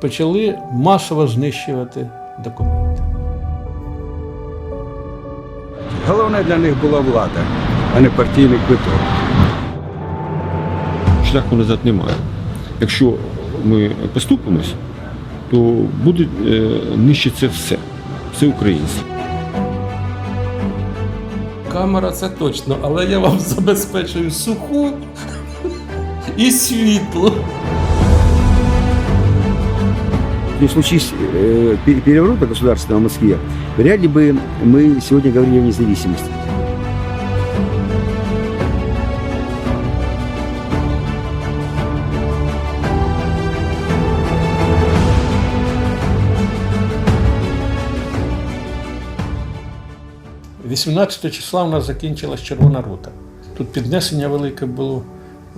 почали масово знищувати документи. Головне для них була влада, а не партійний квиток. шляху назад немає. Якщо ми поступимось, то буде е, нищиться все, все українське. Камера це точно, але я вам забезпечую суху і світло Не случись э, пе- переворота государственного в Москве, вряд ли бы мы сегодня говорили о независимости. – 18 числа у нас закінчилась Червона рута. Тут піднесення велике було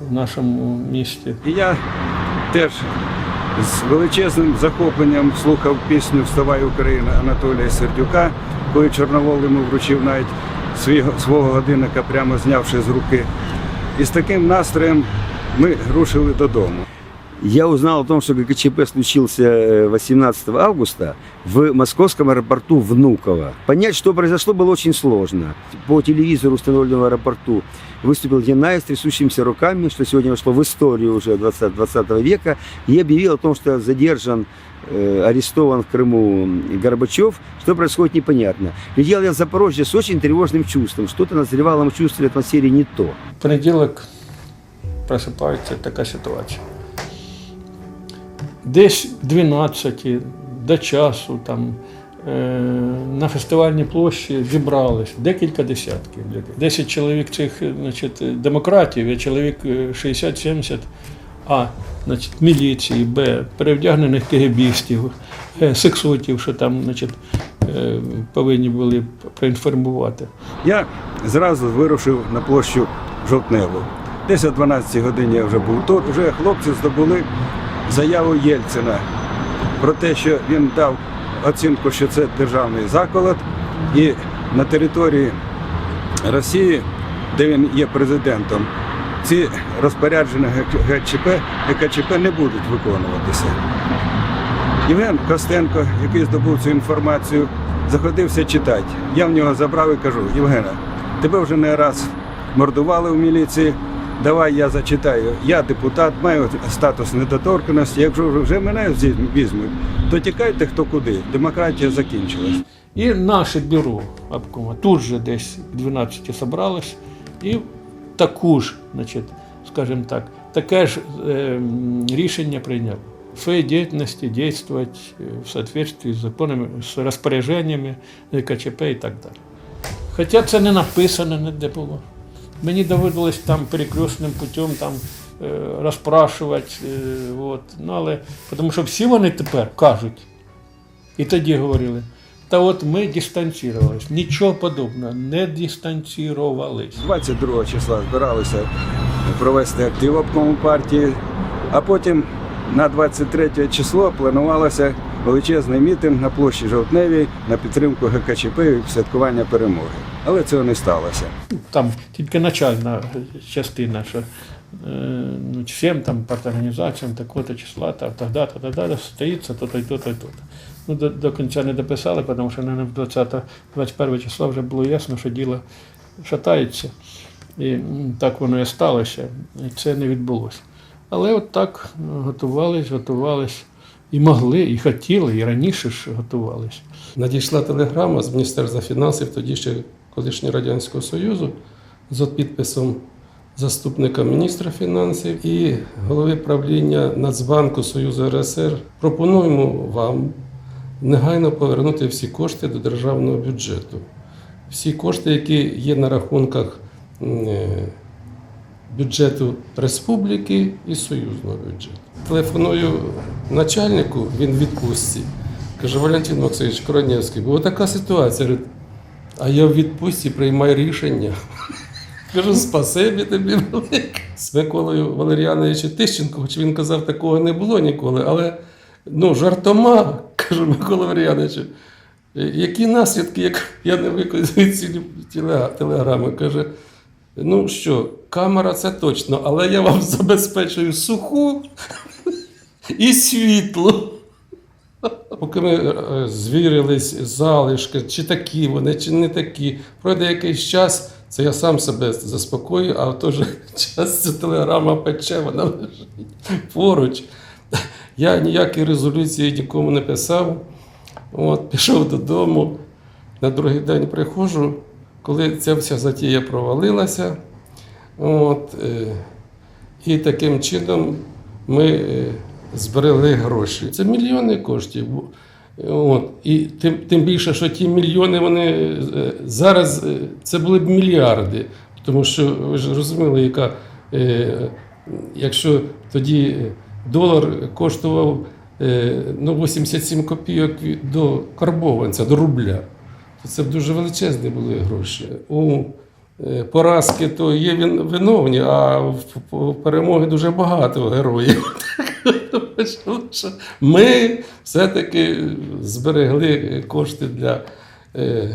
в нашому місті. І я теж з величезним захопленням слухав пісню Вставай Україна Анатолія Сердюка, коли Чорновол йому вручив навіть свого, годинника, прямо знявши з руки. І з таким настроєм ми рушили додому. Я узнал о том, что ГКЧП случился э, 18 августа в московском аэропорту Внуково. Понять, что произошло, было очень сложно. По телевизору, установленному в аэропорту, выступил Янаев с трясущимися руками, что сегодня вошло в историю уже 20, 20 века, и объявил о том, что задержан, э, арестован в Крыму Горбачев. Что происходит, непонятно. Летел я в Запорожье с очень тревожным чувством. Что-то назревало в чувстве атмосфере не то. В понеділок просипається така ситуація. Десь 12 до часу там, е, на фестивальній площі зібрались декілька десятків людей. 10 чоловік цих е, значить, демократів, і чоловік е, 60-70 А, значить, міліції, Б, перевдягнених кегебістів, сексотів, що там значить, е, повинні були проінформувати. Я зразу вирушив на площу Жовтневу. Десь о 12 годині я вже був тут. Вже хлопці здобули заяву Єльцина про те, що він дав оцінку, що це державний заколот, і на території Росії, де він є президентом, ці розпорядження ГКЧП, ГКЧП не будуть виконуватися. Євген Костенко, який здобув цю інформацію, заходився читати. Я в нього забрав і кажу: Євгена, тебе вже не раз мордували в міліції. Давай я зачитаю. Я депутат, маю статус недоторканості. Якщо вже мене візьмуть, то тікайте хто куди. Демократія закінчилась. І наше бюро обкома тут же десь в 12 собралось і таку ж, значить, скажімо так, таке ж е, рішення прийняло. В своей деятельности действовать э, в соответствии с законами, с розпорядженнями КЧП і так далі. Хоча це не написано ніде було. Мені доводилось там перекресним путем там, е, розпрашувати, е, от. ну, але, тому що всі вони тепер кажуть, і тоді говорили, та от ми дистанцірувалися. Нічого подобного, не дистанцірувались. 22 числа збиралися провести актив обкому партії, а потім на 23 число планувалося величезний мітинг на площі Жовтневій на підтримку ГКЧП і святкування перемоги. Але цього не сталося. Там тільки начальна частина, що е, ну, всім там парторганізаціям такого-то числа, та тогда-то, тогда состоїться то-то і то-то і то-то. Ну, до, до кінця не дописали, тому що в 20-21 число вже було ясно, що діло шатається. І так воно і сталося, і це не відбулося. Але от так е, готувались, готувались, і могли, і хотіли, і раніше ж готувались. Надійшла телеграма з Міністерства фінансів, тоді ще колишнього Радянського Союзу, з підписом заступника міністра фінансів і голови правління Нацбанку Союзу РСР. Пропонуємо вам негайно повернути всі кошти до державного бюджету. Всі кошти, які є на рахунках е, бюджету республіки і союзного бюджету. Телефоную начальнику, він в відпустці. Каже, Валентин Максимович Коронєвський, бо така ситуація. А я в відпустці приймаю рішення. Кажу, спасибі тобі велике. З Миколою Валеріановичем Тищенко, хоч він казав, такого не було ніколи, але ну, жартома, кажу Микола Валеріановичу. Які наслідки, як я не виконую ці телеграми? Каже, ну що, камера це точно, але я вам забезпечую суху і світло. Поки ми е, звірились залишки, чи такі вони, чи не такі. Пройде якийсь час, це я сам себе заспокоюю, а в той же час ця телеграма пече, вона лежить поруч. Я ніякі резолюції нікому не писав. От, пішов додому. На другий день приходжу, коли ця вся затія провалилася. От, е, і таким чином ми е, зберегли гроші. Це мільйони коштів. От. І тим, тим більше, що ті мільйони вони е, зараз е, це були б мільярди. Тому що ви ж розуміли, яка, е, якщо тоді долар коштував ну, 87 копійок до карбованця, до рубля, то це б дуже величезні були гроші. У поразки то є він- виновні, а в перемоги дуже багато героїв. Тому що Ми все-таки зберегли кошти для е,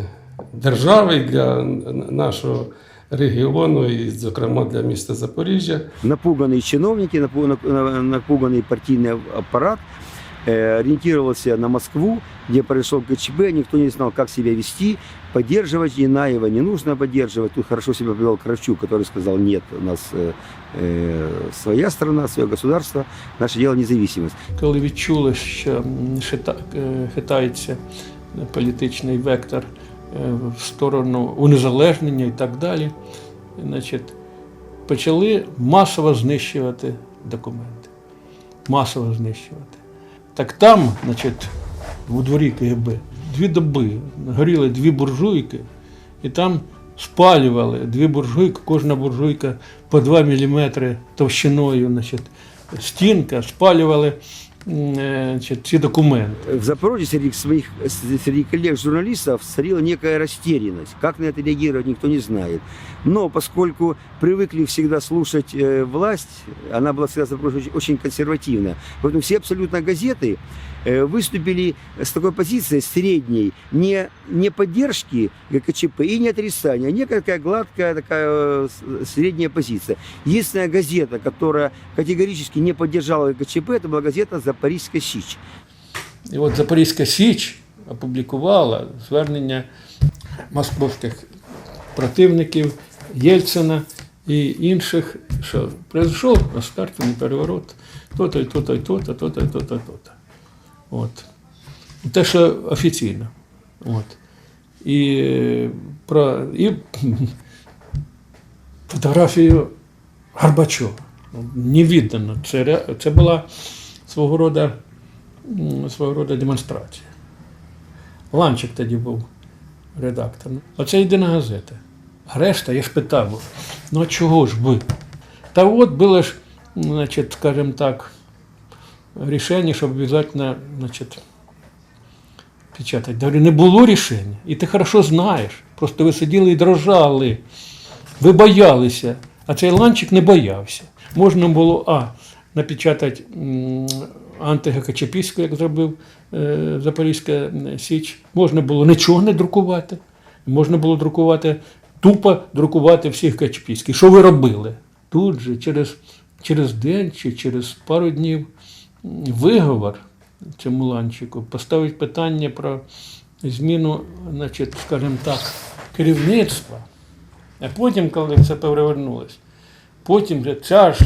держави, і для н- нашого регіону, і, зокрема, для міста Запоріжжя. Напуганные чиновники, напу- на- на- напуганный партийный аппарат э, ориентировался на Москву, где произошел ГЧБ, никто не знал, как себя вести, поддерживать Янаева не нужно поддерживать. Тут хорошо себя повел Кравчук, который сказал, нет, у нас э, э, своя страна, свое государство, наше дело независимость. коли відчули, що м, хита- е, хитається політичний вектор е, в сторону унезалежнення і так далі, значить, почали масово знищувати документи. Масово знищувати. Так там, значить, у дворі КГБ дві доби горіли дві буржуйки, і там спалювали дві буржуйки, кожна буржуйка по 2 мм товщиною, значить, стінка, спалювали м, е, значить, ці документи. В Запорожье среди своих среди коллег-журналистов царила некая растерянность. Как на это реагировать, никто не знает. Но поскольку привыкли всегда слушать э, власть, она была всегда в Запорожье очень, очень консервативная, поэтому все абсолютно газеты э, выступили с такой позицией средней, не, не поддержки ГКЧП и не отрицания, а некая такая гладкая такая э, с- средняя позиция. Единственная газета, которая категорически не поддержала ГКЧП, это была газета «Запорожская Сич». І от Запорізька Січ опублікувала звернення московських противників Єльцина і інших, що прийшов государственний переворот, то-то, і то-то, і то-то, то-то, і то-то, і то-то. От. Те, що офіційно. От. І, е, про, і фотографію Горбачова. Не віддано. Це, це була свого роду свого роду демонстрація. Ланчик тоді був редактор. Оце єдина газета. А решта, я ж питав, ну а чого ж ви? Та от було ж, значить, скажімо так, рішення, щоб обов'язково, значить, печатати. Говорю, не було рішення, і ти хорошо знаєш. Просто ви сиділи і дрожали. Ви боялися, а цей ланчик не боявся. Можна було а, напечатати м, як зробив е, Запорізька Січ. Можна було нічого не друкувати. Можна було друкувати, тупо друкувати всіх качепістських. Що ви робили? Тут же, через, через день чи через пару днів виговор цьому ланчику поставить питання про зміну, значить, скажімо так, керівництва. А потім, коли це перевернулося, потім ця ж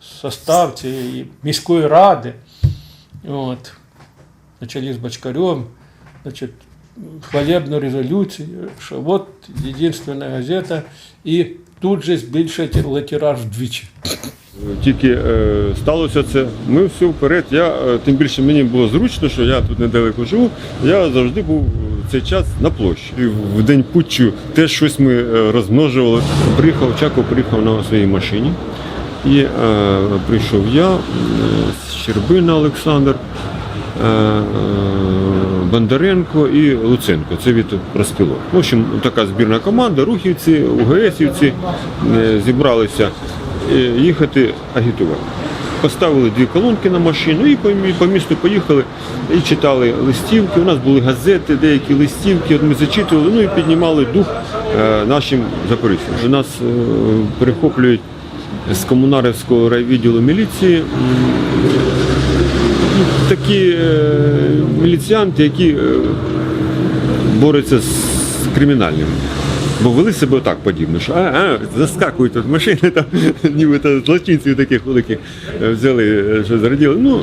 состав цієї міської ради, от, на чолі з Бочкарем, значить, хвалебну резолюцію, що от єдина газета, і тут же збільшить тираж вдвічі. Тільки е, сталося це. Ми все вперед. Я е, тим більше мені було зручно, що я тут недалеко живу. Я завжди був цей час на площі. В день путчу теж щось ми е, розмножували. Приїхав Чаков, приїхав на своїй машині. І е, прийшов я, Щербина Олександр, е, е, Бондаренко і Луценко. Це від розпілок. В общем, така збірна команда, рухівці, УГСівці е, зібралися їхати агітувати. Поставили дві колонки на машину і по, місту поїхали і читали листівки. У нас були газети, деякі листівки. От ми зачитували, ну і піднімали дух е, нашим запоріжцям. У нас е, перехоплюють з комунарівського райвідділу міліції ну, такі е, міліціянти, які е, борються з кримінальним. Бо вели себе отак подібно, що а, а, заскакують тут машини, там, нібито злочинців таких великих е, взяли, е, що зраділи. Ну,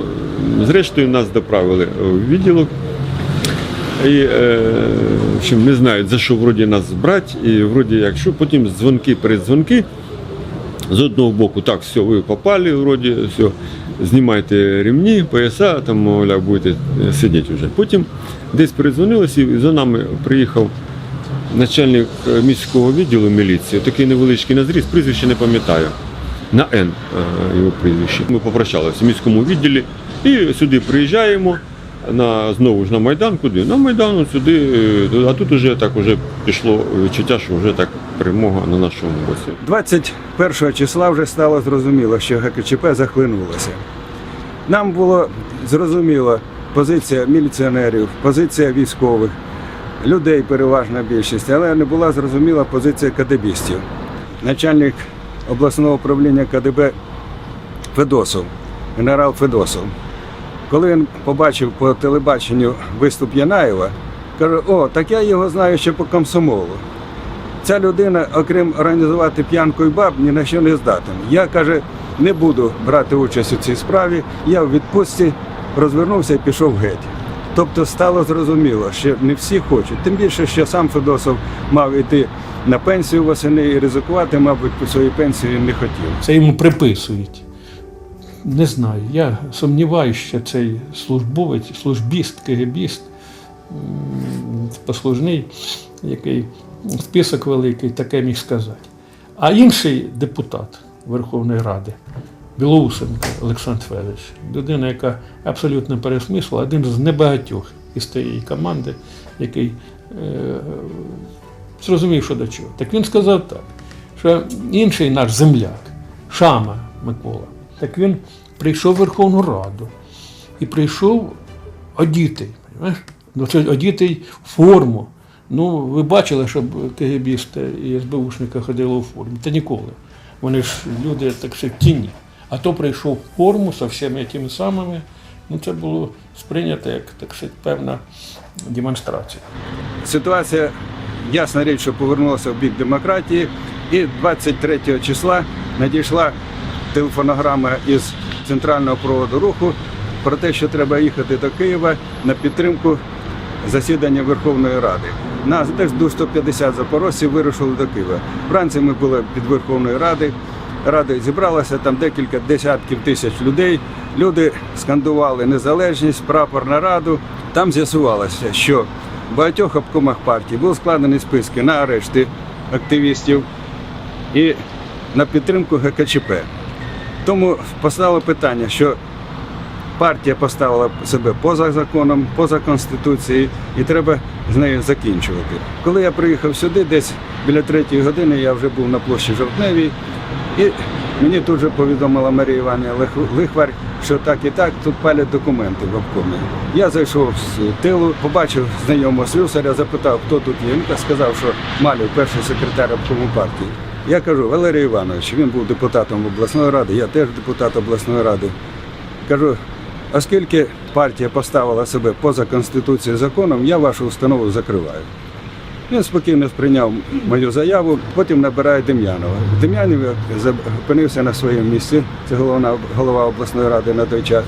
зрештою, нас доправили в відділок. І е, не знають, за що вроді нас брати, і вроді якщо потім дзвонки, передзвонки, з одного боку, так, все, ви попали, вроді, все, знімайте ремні, пояса, там, мовляв, будете е, сидіти вже. Потім десь передзвонилися, і за нами приїхав начальник е, міського відділу міліції, такий невеличкий назріз, прізвище не пам'ятаю. На Н е, його прізвище. Ми попрощалися в міському відділі і сюди приїжджаємо. На знову ж на Майдан, куди? На Майдан, сюди, е, а тут уже так уже пішло відчуття, що вже так перемога на нашому боці. 21 числа вже стало зрозуміло, що ГКЧП захлинулося. Нам було зрозуміло позиція міліціонерів, позиція військових, людей переважна більшість, але не була зрозуміла позиція кадебістів. Начальник обласного управління КДБ Федосов, генерал Федосов. Коли він побачив по телебаченню виступ Янаєва, каже: о, так я його знаю ще по комсомолу. Ця людина, окрім організувати п'янку і баб, ні на що не здатен. Я каже, не буду брати участь у цій справі. Я в відпустці розвернувся і пішов геть. Тобто стало зрозуміло, що не всі хочуть. Тим більше, що сам Федосов мав іти на пенсію восени і ризикувати, мабуть, по своїй пенсії не хотів. Це йому приписують. Не знаю. Я сумніваюся, що цей службовець, службіст, КГБіст, послужний, який список великий, таке міг сказати. А інший депутат Верховної Ради, Білоусенко Олександр Федорович, людина, яка абсолютно пересмислила, один з небагатьох із тієї команди, який е, зрозумів, що до чого. Так він сказав так, що інший наш земляк, Шама Микола, так він прийшов в Верховну Раду і прийшов одітий, розумієш? Ну, одітий в форму. Ну, ви бачили, щоб КГБісти і СБУшники ходили у формі? Та ніколи. Вони ж люди так сказати, в тіні. А то прийшов в форму з всіми тими самими. Ну, це було сприйнято як так сказати, певна демонстрація. Ситуація, ясна річ, що повернулася в бік демократії, і 23 числа надійшла телефонограма із центрального проводу руху про те, що треба їхати до Києва на підтримку засідання Верховної Ради. Нас десь до 150 запорожців вирушили до Києва. Вранці ми були під Верховною Ради. Ради зібралося там декілька десятків тисяч людей. Люди скандували незалежність, прапор на раду. Там з'ясувалося, що в багатьох обкомах партії були складені списки на арешти активістів і на підтримку ГКЧП. Тому постало питання, що партія поставила себе поза законом, поза конституцією, і треба з нею закінчувати. Коли я приїхав сюди, десь біля третьої години я вже був на площі Жовтневій, і мені тут же повідомила Марія Іванівна Лихвар, що так і так тут палять документи в обкомі. Я зайшов з тилу, побачив знайомого слюсаря, запитав, хто тут є. Він сказав, що Малів, перший секретар обкому партії. Я кажу, Валерій Іванович, він був депутатом обласної ради, я теж депутат обласної ради. Кажу, оскільки партія поставила себе поза конституцією законом, я вашу установу закриваю. Він спокійно сприйняв мою заяву, потім набирає Дем'янова. Дем'янів опинився на своєму місці, це головна, голова обласної ради на той час.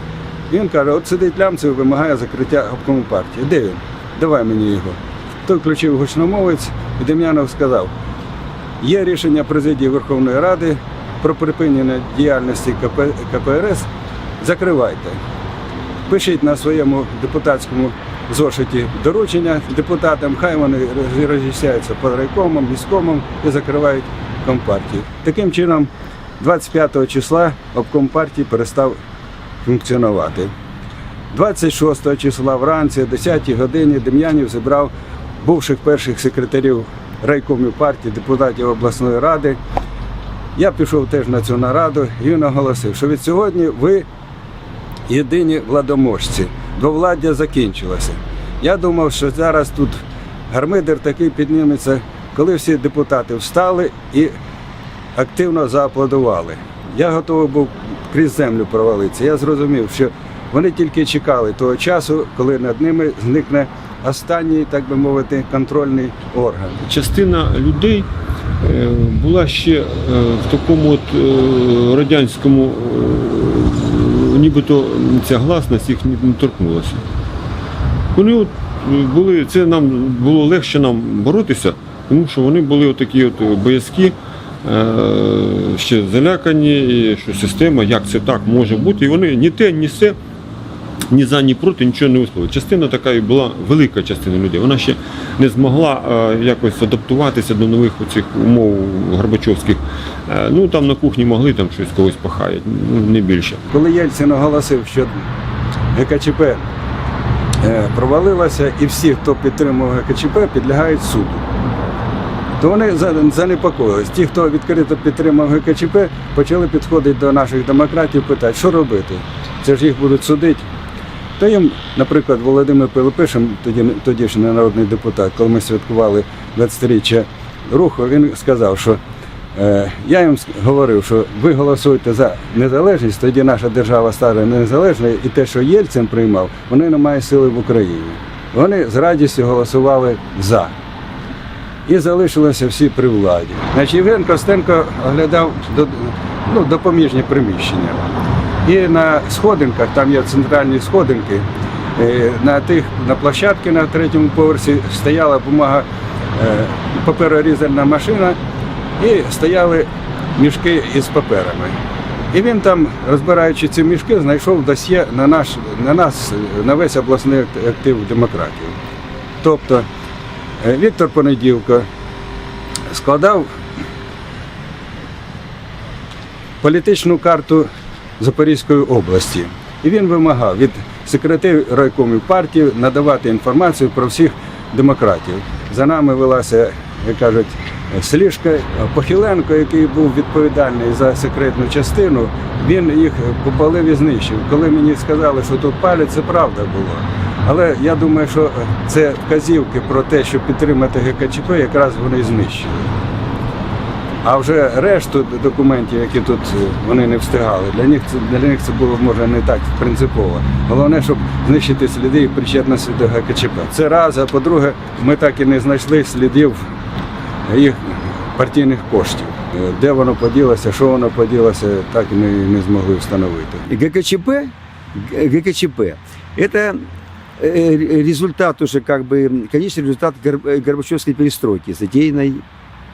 І він каже: от сидить Лямцев, вимагає закриття обкому партії. Де він? Давай мені його. Той включив гучномовець, і Дем'янов сказав: є рішення президії Верховної Ради про припинення діяльності КП, КПРС. Закривайте. Пишіть на своєму депутатському зошиті доручення депутатам, хай вони роз- роз'ясняються по райкомам, міськомам і закривають компартію. Таким чином, 25 числа обком партії перестав функціонувати. 26 числа вранці, о 10 годині, Дем'янів зібрав бувших перших секретарів райкомів партії, депутатів обласної ради. Я пішов теж на цю нараду і він оголосив, що від сьогодні ви єдині владоможці. Двовладдя закінчилося. Я думав, що зараз тут гармидер такий підніметься, коли всі депутати встали і активно зааплодували. Я готовий був крізь землю провалитися. Я зрозумів, що Вони тільки чекали того часу, коли над ними зникне останній, так би мовити, контрольний орган. частина людей е, була ще е, в такому от е, радянському, нібито ця гласність їх не торкнулася. Вони от е, були, це нам було легше нам боротися, тому що вони були отакі от боязкі, е, ще залякані, що система, як це так може бути. І вони ні те, ні все ні за, ні проти нічого не висловили. Частина така і була велика частина людей. Вона ще не змогла е, якось адаптуватися до нових оцих умов Горбачовських. Е, ну там на кухні могли там щось когось пахають, ну не більше. Коли Єльцин оголосив, що ГКЧП е, провалилося і всі, хто підтримував ГКЧП, підлягають суду. То вони занепокоїлись. Ті, хто відкрито підтримав ГКЧП, почали підходити до наших демократів, питати, що робити? Це ж їх будуть судити. То їм, наприклад, Володимир Пилипишин, тоді, тодішній народний депутат, коли ми святкували 20-річчя руху, він сказав, що е, я їм говорив, що ви голосуєте за незалежність, тоді наша держава стане незалежною, і те, що Єльцин приймав, вони не мають сили в Україні. Вони з радістю голосували за. І залишилися всі при владі. Значить, Євген Костенко оглядав ну, допоміжні приміщення. І на сходинках, там є центральні сходинки, е, на тих на площадці на третьому поверсі стояла бумага, е, паперорізальна машина, і стояли мішки із паперами. І він там, розбираючи ці мішки, знайшов досьє на наш на нас, на весь обласний актив демократії. Тобто е, Віктор Понеділко складав політичну карту Запорізької області. І він вимагав від секретарів райкомів партії надавати інформацію про всіх демократів. За нами велася, як кажуть, сліжка. Похиленко, який був відповідальний за секретну частину, він їх попалив і знищив. Коли мені сказали, що тут палять, це правда було. Але я думаю, що це вказівки про те, щоб підтримати ГКЧП, якраз вони знищили. А вже решту документів, які тут е, вони не встигали, для них це для них це було може не так принципово. Головне, щоб знищити сліди їх причетності до ГКЧП. Це раз. А по-друге, ми так і не знайшли слідів їх партійних коштів. Е, Де воно поділося, що воно поділося, так і не, не змогли встановити. И ГКЧП, Г- ГКЧП, это э, результат уже как бы, конечный результат Гор- э, Горбачевской перестройки, затеянной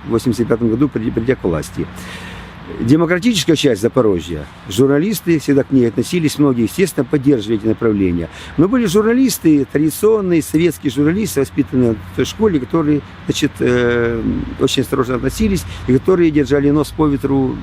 в 85 году, при- придя к власти. Демократическая часть Запорожья, журналисты всегда к ней относились, многие, естественно, поддерживали эти направления. Но были журналисты, традиционные советские журналисты, воспитанные в той школе, которые значит, э, очень осторожно относились и которые держали нос по ветру,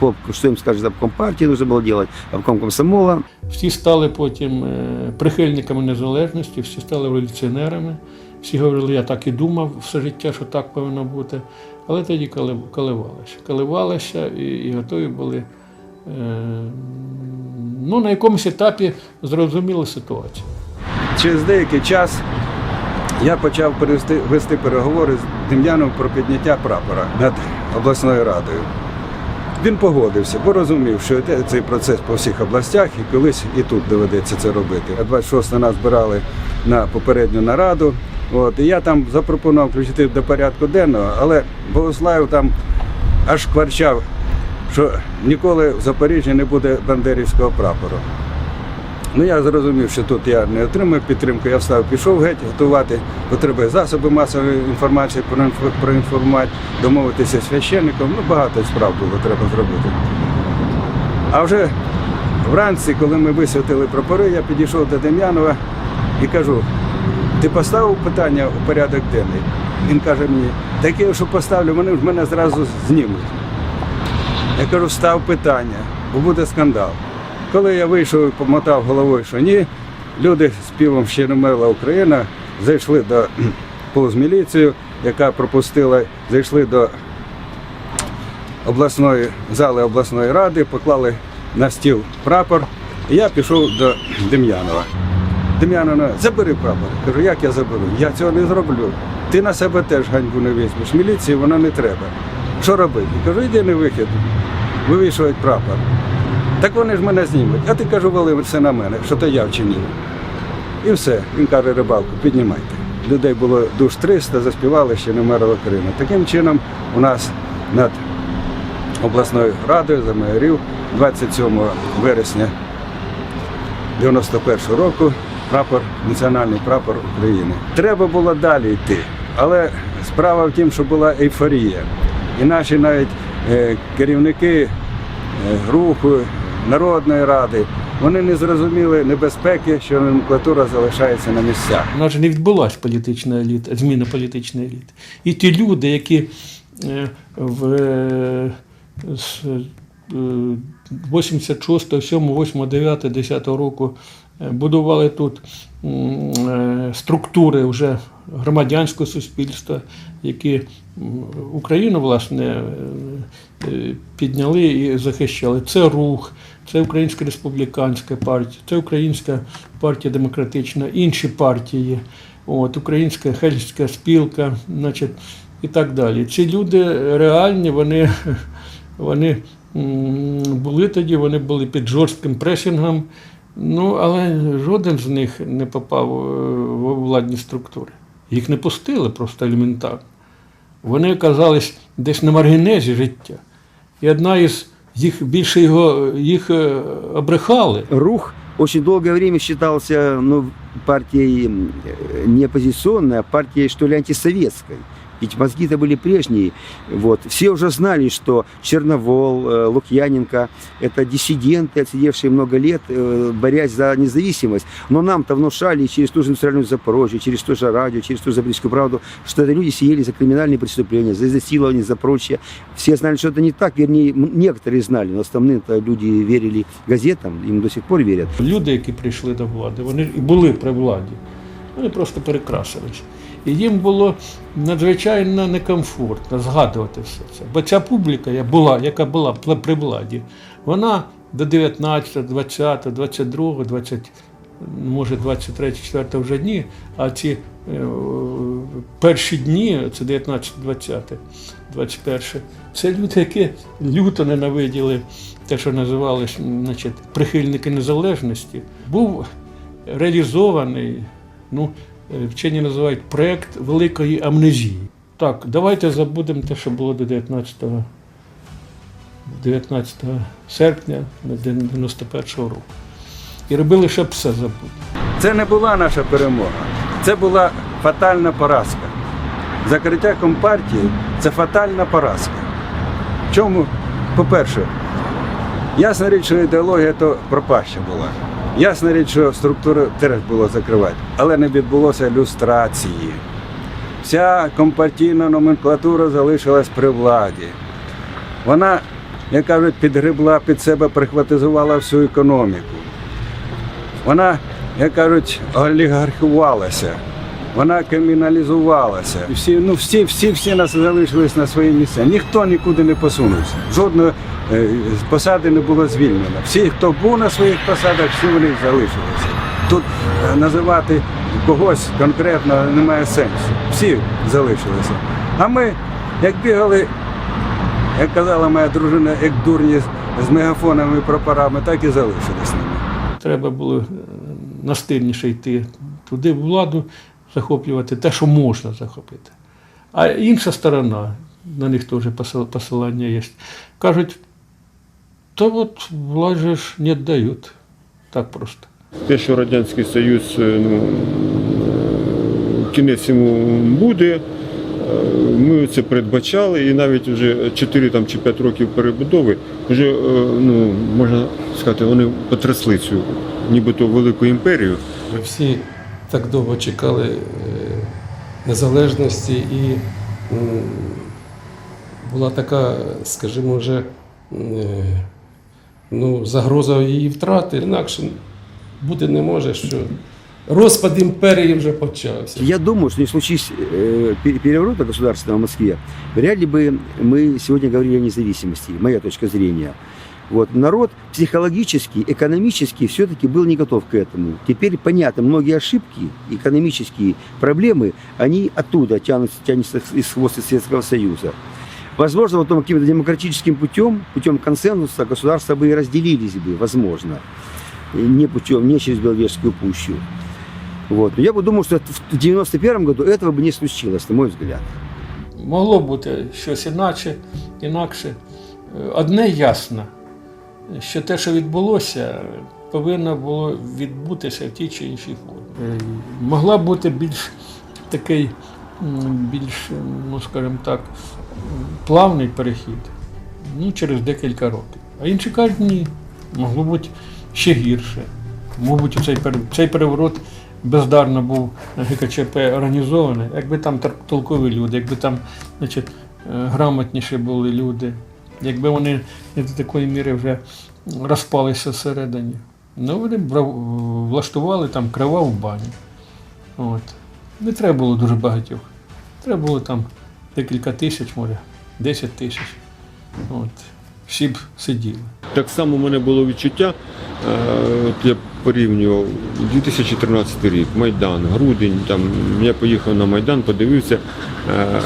по, что им скажет обком партии нужно было делать, обком комсомола. Всі стали потім е, прихильниками незалежності, всі стали революціонерами. Всі говорили, я так і думав все життя, що так повинно бути. Але тоді коливалися. Коливалися і, і готові були е, ну, на якомусь етапі зрозуміли ситуацію. Через деякий час я почав вести переговори з Дем'яном про підняття прапора над обласною радою. Він погодився, бо розумів, що цей процес по всіх областях і колись і тут доведеться це робити. А 26 нас збирали на попередню нараду. От, і я там запропонував включити до порядку денного, але Богослав там аж кварчав, що ніколи в Запоріжжі не буде бандерівського прапору. Ну я зрозумів, що тут я не отримую підтримку, я встав, пішов геть готувати, бо засоби масової інформації проінфо- проінформувати, домовитися з священником. Ну багато справ було треба зробити. А вже вранці, коли ми висвятили прапори, я підійшов до Дем'янова і кажу: ти поставив питання у порядок денний? Він каже мені, таке, що поставлю, вони ж мене зразу знімуть. Я кажу, став питання, бо буде скандал. Коли я вийшов і помотав головою, що ні, люди з півом ще не мила Україна, зайшли до кхм, повз міліцію, яка пропустила, зайшли до обласної зали обласної ради, поклали на стіл прапор, і я пішов до Дем'янова. Дем'янова, забери прапор. Кажу, як я заберу? Я цього не зроблю. Ти на себе теж ганьбу не візьмеш. Міліції воно не треба. Що робити? Кажу, йди на вихід, вивішують прапор. Так вони ж мене знімуть. А ти кажу, вали все на мене, що то я вчинив. І все. Він каже, рибалку, піднімайте. Людей було душ 300, заспівали, ще не мерило Криму. Таким чином у нас над обласною радою за майорів 27 вересня 91 року прапор, національний прапор України. Треба було далі йти, але справа в тім, що була ейфорія. І наші навіть е, керівники е, руху, Народної ради, вони не зрозуміли небезпеки, що номенклатура залишається на місцях. У нас не відбулася політична еліта, зміна політичної еліти. І ті люди, які е, в е, з е, 86, 7, 8, 9, 10 року будували тут е, структури вже громадянського суспільства, які Україну власне е, е, підняли і захищали. Це рух, це Українська республіканська партія, це Українська партія демократична, інші партії, от, Українська хельська спілка, значить, і так далі. Ці люди реальні, вони, вони були тоді, вони були під жорстким пресингом, ну, але жоден з них не попав е, в владні структури. Їх не пустили просто елементарно. Вони оказались десь на маргінезі життя. І одна із їх більше його їх е, обрехали. Рух очень долгое время считался ну, партией не оппозиционной, а партией, что ли, антисоветской. Ведь мозги-то были прежние. Вот. Все уже знали, что Черновол, э, Лукьяненко – это диссиденты, отсидевшие много лет, э, борясь за независимость. Но нам-то внушали через ту же индустриальную Запорожье, через то же радио, через ту же Запорожскую правду, что это люди сидели за криминальные преступления, за изнасилование, за прочее. Все знали, что это не так, вернее, м- некоторые знали, но основные-то люди верили газетам, им до сих пор верят. Люди, які прийшли до влади, вони і були при владі. Вони просто перекрасились. І їм було надзвичайно некомфортно згадувати все це. Бо ця публіка, я була, яка була при владі, вона до 19, 20, 22, 20, може 23, 4 вже дні, а ці е, перші дні, це 19, 20, 21, це люди, які люто ненавиділи те, що називалось значить, прихильники незалежності, був реалізований, ну, вчені називають проєкт великої амнезії. Так, давайте забудемо те, що було до 19, 19 серпня 91-го року. І робили, щоб все забути. Це не була наша перемога, це була фатальна поразка. Закриття компартії це фатальна поразка. В чому, по-перше, ясна річ, що ідеологія то пропаща була. Ясна річ, що структуру теж було закривати, але не відбулося люстрації. Вся компартійна номенклатура залишилась при владі. Вона, як кажуть, підгребла під себе, прихватизувала всю економіку. Вона, як кажуть, олігархувалася, вона криміналізувалася. Всі, ну, всі, всі, всі нас залишились на свої місця. Ніхто нікуди не посунувся. Жодної е, посади не було звільнено. Всі, хто був на своїх посадах, всі вони залишилися. Тут е, називати когось конкретно немає сенсу. Всі залишилися. А ми, як бігали, як казала моя дружина, як дурні з- з мегафонами і прапорами, так і залишились ними. Треба було е, настирніше йти туди в владу, захоплювати те, що можна захопити. А інша сторона, на них теж посилання є. Кажуть, то от власть ж не дають. Так просто. Те, що Радянський Союз е, ну, кінець йому буде, е, ми це передбачали, і навіть вже 4 там, чи 5 років перебудови, вже, е, ну, можна сказати, вони потрясли цю нібито велику імперію. Ми всі так довго чекали незалежності і була така, скажімо, вже ну, загроза її втрати. Інакше бути не може, що розпад імперії вже почався. Я думаю, что не случись э, пе- переворота государственного в Москве, вряд ли бы мы сегодня говорили о независимости, моя точка зрения. Вот. Народ психологически, экономически все-таки был не готов к этому. Теперь понятно, многие ошибки, экономические проблемы, они оттуда тянутся, тянутся из хвоста Советского Союза. Возможно, потом каким-то демократическим путем, путем консенсуса государства бы и разделились бы, возможно. И Не путем, не через Беловежскую пущу. Вот. Но я бы думал, что в 91 году этого бы не случилось, на мой взгляд. Могло бути щось іначе, інакше. Е, Одне ясно, що те, що відбулося, повинно було відбутися в тій чи іншій формі. Е, Могла бути більш такий, м, більш, ну скажімо так, плавний перехід ну, через декілька років. А інші кажуть, ні, могло бути ще гірше. Мабуть, цей, цей переворот бездарно був ГКЧП організований, якби там толкові люди, якби там значить, е, грамотніші були люди, якби вони не до такої міри вже розпалися всередині. Ну, вони влаштували там криваву баню. От. Не треба було дуже багатьох. Треба було там декілька тисяч, може, 10 тисяч. От. Всі б сиділи. Так само в мене було відчуття, е, от я порівнював 2013 рік, Майдан, грудень, там я поїхав на Майдан, подивився. е,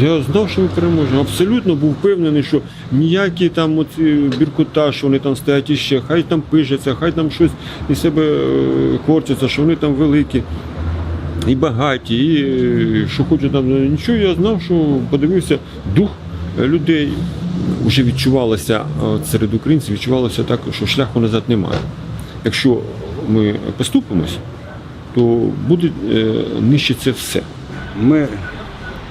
Я знав, що ми переможемо. Абсолютно був впевнений, що ніякі там оці біркута, що вони там стоять іще, хай там пишеться, хай там щось із себе е, корчиться, що вони там великі. І багаті, і е, що хочуть там нічого, я знав, що подивився дух е, людей. Вже відчувалося е, серед українців, відчувалося так, що шляху назад немає. Якщо ми поступимось, то буде е, нищиться все. Ми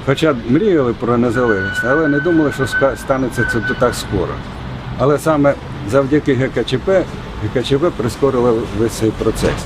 хоча б мріяли про незалежність, але не думали, що станеться це так скоро. Але саме завдяки ГКЧП ГКЧП прискорило весь цей процес.